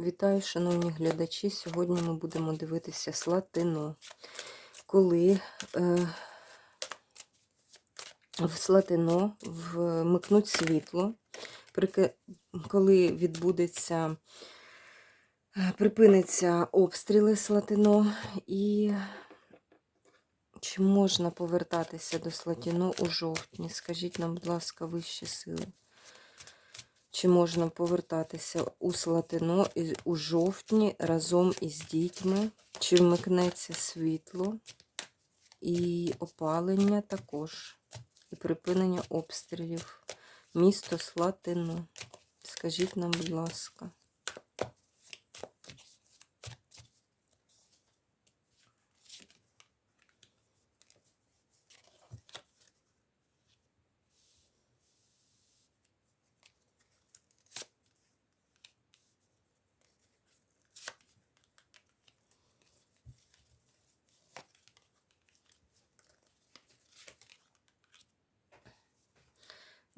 Вітаю, шановні глядачі. Сьогодні ми будемо дивитися Слатино. Коли е, в Слатино вмикнуть світло, коли відбудеться, е, припиниться обстріли Слатино, і чи можна повертатися до Слатино у жовтні? Скажіть нам, будь ласка, вищі сили. Чи можна повертатися у Слатино у жовтні разом із дітьми? Чи вмикнеться світло і опалення також, і припинення обстрілів? Місто Слатино. Скажіть нам, будь ласка.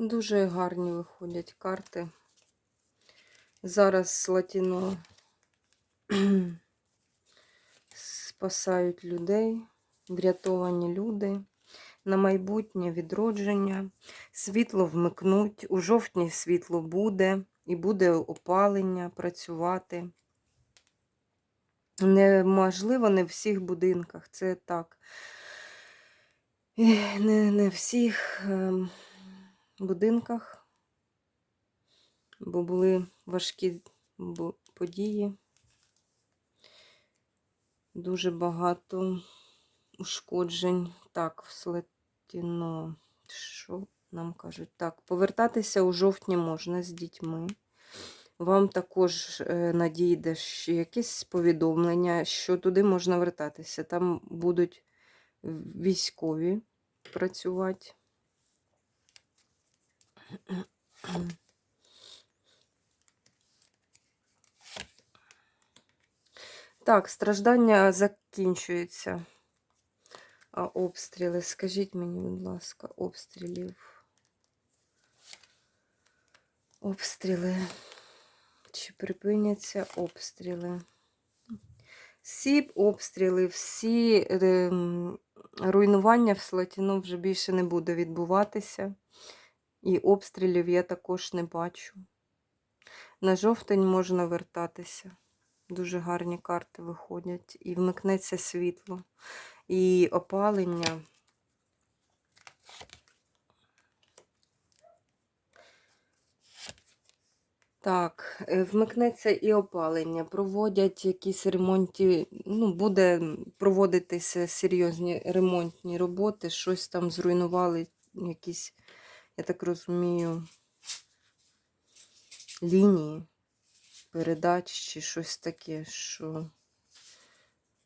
Дуже гарні виходять карти. Зараз Слатіно спасають людей, врятовані люди. На майбутнє відродження. Світло вмикнуть. У жовтні світло буде, і буде опалення працювати. Неможливо не в всіх будинках, це так. Не, не всіх ем, будинках, бо були важкі події. Дуже багато ушкоджень. Так, в Слатіно. Що нам кажуть? Так, повертатися у жовтні можна з дітьми. Вам також е, надійде ще якесь повідомлення, що туди можна вертатися. Там будуть військові працювати. Так, страждання закінчується. А обстріли, скажіть мені, будь ласка, обстрілів. Обстріли. Чи припиняться обстріли? Всі обстріли, всі ем, руйнування в Слатіно вже більше не буде відбуватися. І обстрілів я також не бачу. На жовтень можна вертатися. Дуже гарні карти виходять. І вмикнеться світло. І опалення. Так, е, вмикнеться і опалення. Проводять якісь ремонті, ну, буде проводитися серйозні ремонтні роботи, щось там зруйнували, якісь, я так розумію, лінії передач чи щось таке, що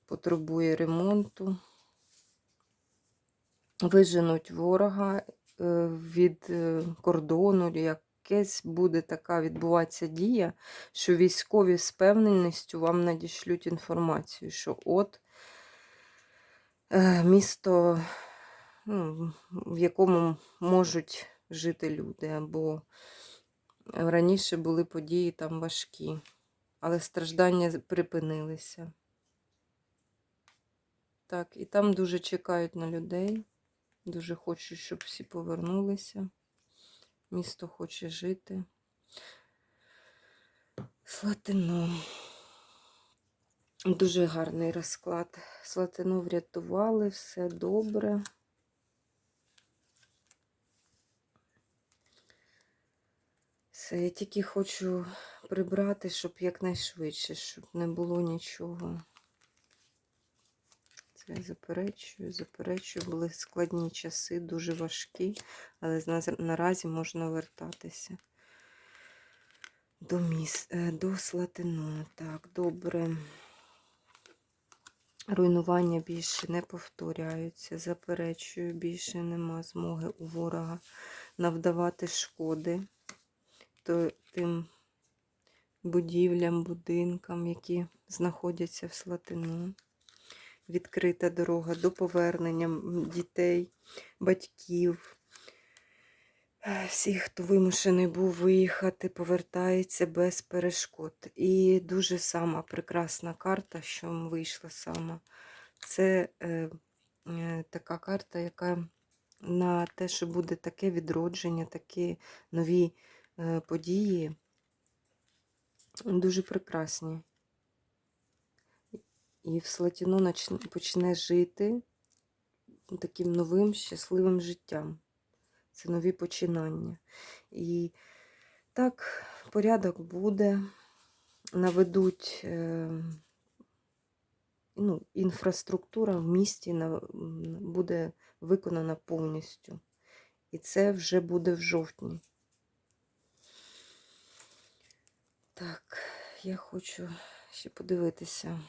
потребує ремонту. Виженуть ворога е, від е, кордону, якесь буде така відбуватися дія, що військові з певненістю вам надішлють інформацію, що от е, місто, ну, в якому можуть жити люди, або раніше були події там важкі, але страждання припинилися. Так, і там дуже чекають на людей. Дуже хочу, щоб всі повернулися. Місто хоче жити. Слатино. Дуже гарний розклад. Слатино врятували, все добре. Все, я тільки хочу прибрати, щоб якнайшвидше, щоб не було нічого. Це заперечую, заперечую, були складні часи, дуже важкі, але наразі можна вертатися до міс... е, до Слатино. Так, добре. Руйнування більше не повторяються. Заперечую, більше нема змоги у ворога навдавати шкоди то, тим будівлям, будинкам, які знаходяться в Слатино відкрита дорога до повернення дітей, батьків, Всі, хто вимушений був виїхати, повертається без перешкод. І дуже сама прекрасна карта, що вийшла сама. Це е, е, така карта, яка на те, що буде таке відродження, такі нові події, дуже прекрасні. І в Слатіно почне жити таким новим щасливим життям. Це нові починання. І так, порядок буде, наведуть е, ну, інфраструктура в місті буде виконана повністю. І це вже буде в жовтні. Так, я хочу ще подивитися.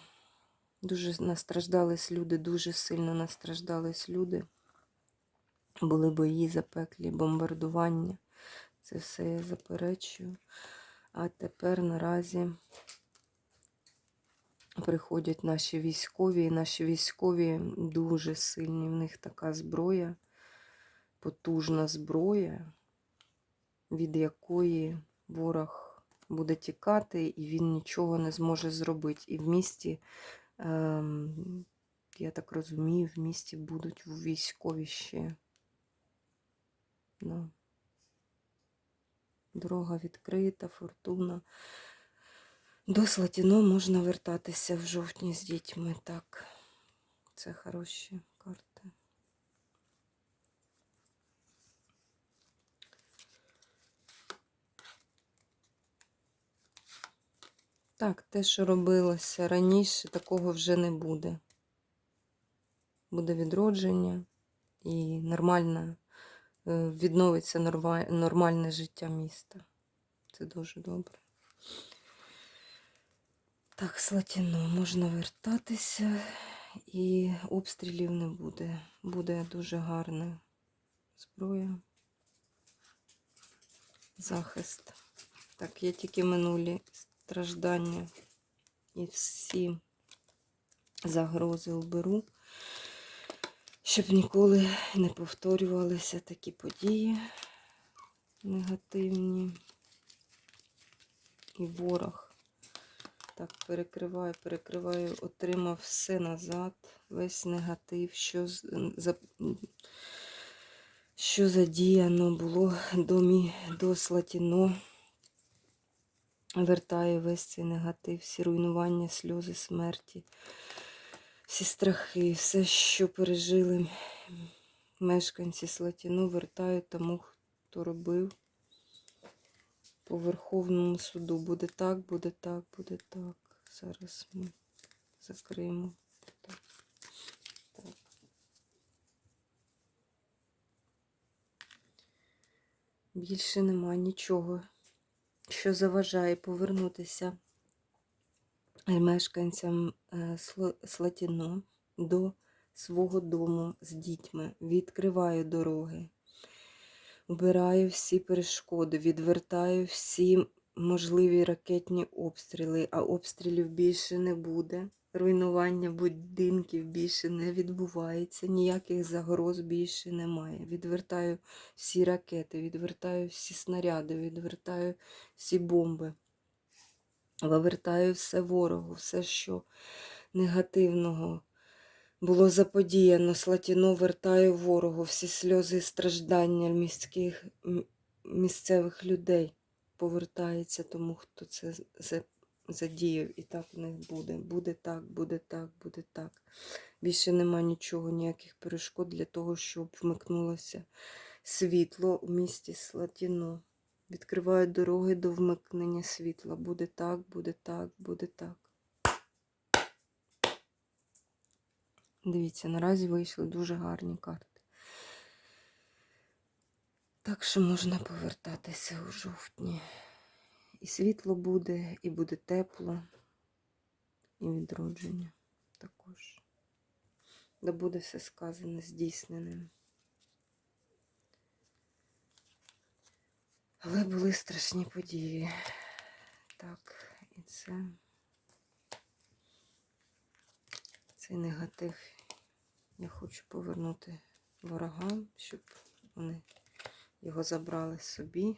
Дуже настраждались люди, дуже сильно настраждались люди. Були бої запеклі, бомбардування. Це все я заперечую. А тепер наразі приходять наші військові, і наші військові дуже сильні. В них така зброя, потужна зброя, від якої ворог буде тікати, і він нічого не зможе зробити. І в місті, я так розумію, в місті будуть військові ще. Ну, дорога відкрита, фортуна. До Слатіно можна вертатися в жовтні з дітьми. Так, це хороші карти. Так, те, що робилося раніше, такого вже не буде. Буде відродження і нормальна, е, відновиться нормальне життя міста. Це дуже добре. Так, Слатіно, можна вертатися і обстрілів не буде. Буде дуже гарна зброя. Захист. Так, я тільки минулі страждання і всі загрози уберу, щоб ніколи не повторювалися такі події негативні. І ворог. Так, перекриваю, перекриваю, отримав все назад, весь негатив, що, за, що задіяно було до, до Слатіно. Вертаю весь цей негатив, всі руйнування, сльози, смерті, всі страхи, все, що пережили мешканці Слатіно, вертаю тому, хто робив по Верховному суду. Буде так, буде так, буде так. Зараз ми закриємо. Так. Так. Більше нема нічого, що заважає повернутися мешканцям е, Слатіно до свого дому з дітьми. Відкриваю дороги. Убираю всі перешкоди, відвертаю всі можливі ракетні обстріли, а обстрілів більше не буде. Руйнування будинків більше не відбувається, ніяких загроз більше немає. Відвертаю всі ракети, відвертаю всі снаряди, відвертаю всі бомби. Вивертаю все ворогу, все, що негативного було заподіяно. Слатіно вертаю ворогу, всі сльози і страждання місцевих людей повертається тому, хто це задіяв. І так в них буде. Буде так, буде так, буде так. Більше нема нічого, ніяких перешкод для того, щоб вмикнулося світло у місті Слатіно. Відкриваю дороги до вмикнення світла. Буде так, буде так, буде так. Дивіться, наразі вийшли дуже гарні карти. Так що можна повертатися у жовтні. І світло буде, і буде тепло, і відродження також. Да буде все сказане, здійсненим. Але були страшні події. Так, і це цей негатив я хочу повернути ворогам, щоб вони його забрали собі.